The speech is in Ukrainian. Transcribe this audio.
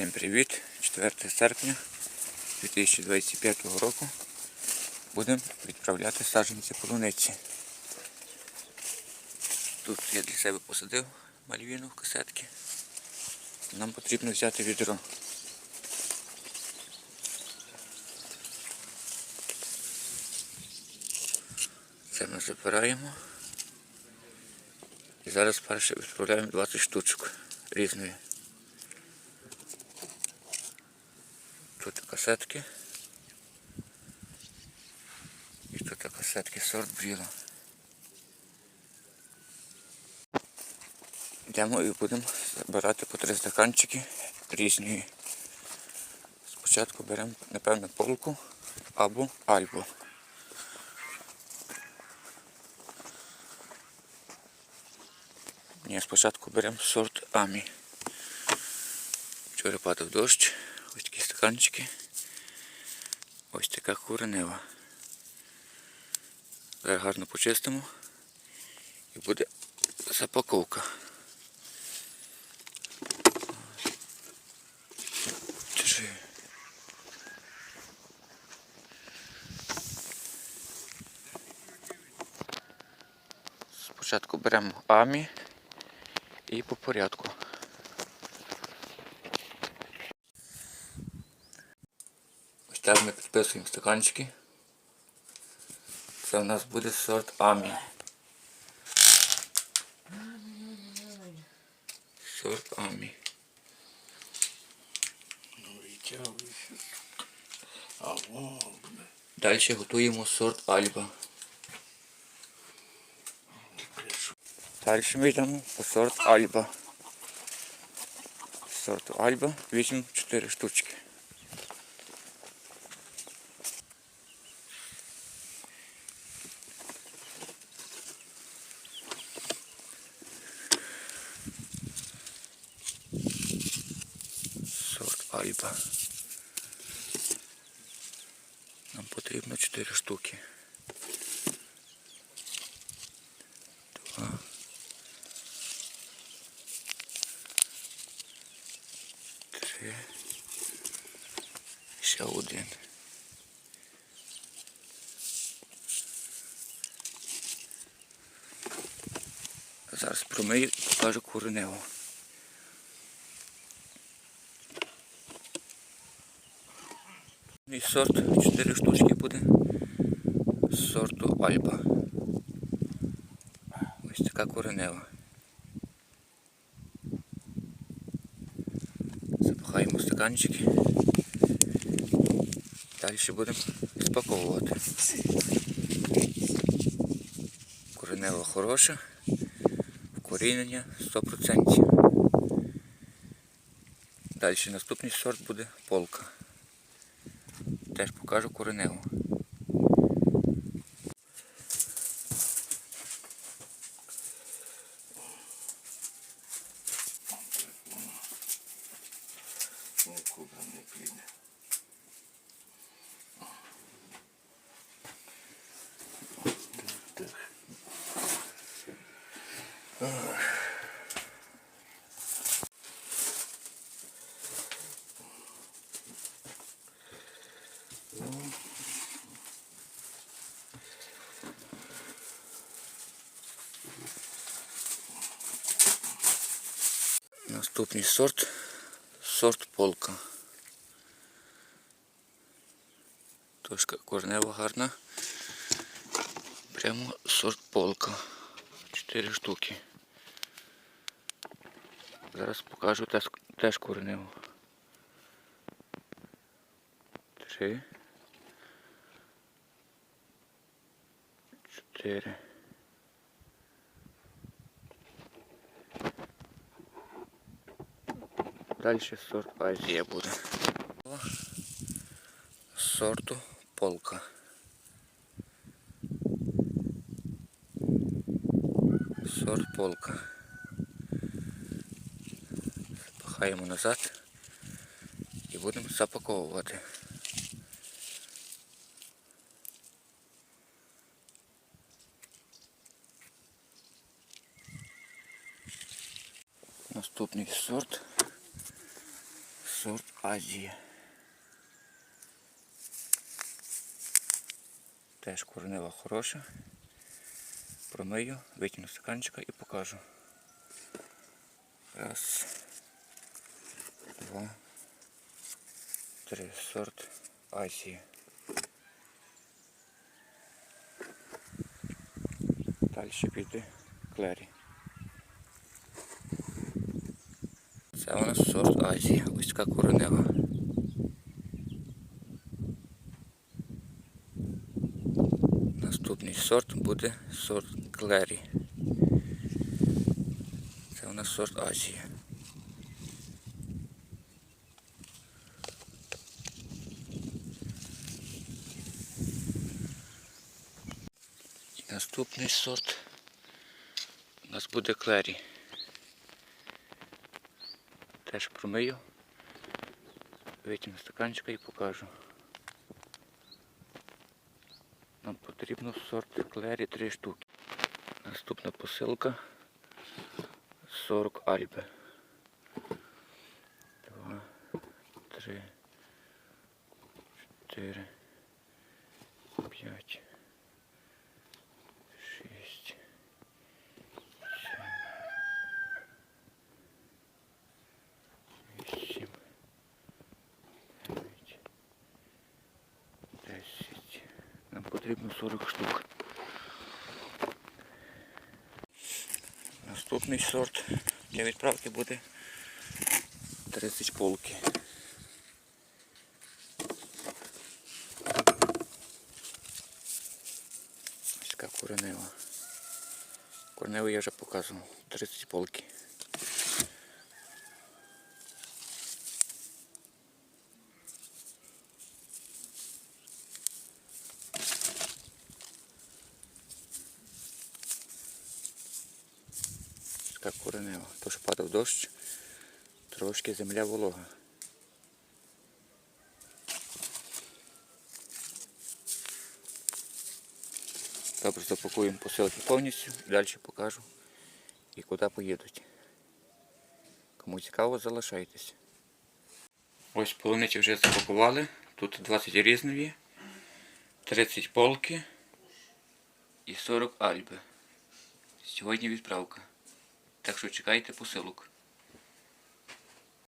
Всім привіт! 4 серпня 2025 року будемо відправляти саджанці полуниці. Тут я для себе посадив мальвіну в касетки. Нам потрібно взяти відро. Це ми забираємо. І зараз перше відправляємо 20 штучок різної. Тут касетки. І тут касетки сорт бріла. Йдемо і будемо забирати по три стаканчики різної. Спочатку беремо, напевно, полку або альбу. Ні, спочатку беремо сорт Амі. Вчора падав дощ, ось такі стаканчики. Ось така куренева. Зараз гарно почистимо і буде запаковка. Спочатку беремо амі і по порядку. Так ми підписуємо стаканчики. Це у нас буде сорт Амі. Сорт Амі. Ну, Далі готуємо сорт Альба. Далі ми йдемо по сорт Альба. Сорту Альба візьмемо 4 штучки. Сорт Нам потрібно 4 штуки. Два. Три. Ще один. Зараз промию і покажу кореневу. Мій сорт 4 штучки буде з сорту Альба. Ось така коренева. Запихаємо стаканчики. Далі будемо спаковувати. Коренева хороша, вкорінення 100%. Далі наступний сорт буде полка. Теж покажу кореневу. Наступний сорт сорт полка. Тошка корнева гарна. Прямо сорт полка. Чотири штуки. Зараз покажу теж, теж кореневу. Три. Чотири. Далі сорт Азія буде. Сорту полка. Сорт полка. Запихаємо назад і будемо запаковувати. Наступний сорт Сорт Азія. Теж коренева хороша. Промию, витягну стаканчика і покажу. Раз, два, три. Сорт Азії. Далі піде Клері. Це у нас сорт Азії. Ось така коренева. Наступний сорт буде сорт Клері. Це у нас сорт Азії. Наступний сорт у нас буде Клері. Теж промию, витягну стаканчика і покажу. Нам потрібно сорт клері 3 штуки. Наступна посилка 40 альби. 2, 3, 4, 5. Потрібно 40 штук. Наступний сорт для відправки буде 30 полки. Ось така коренева. Кореневу я вже показував. 30 полки. То, що падав дощ, трошки земля волога. Добре, запакуємо посилки повністю далі покажу і куди поїдуть. Кому цікаво, залишайтесь. Ось полуниці вже запакували. Тут 20 різнові, 30 полки і 40 альби. Сьогодні відправка. Так що чекайте посилок.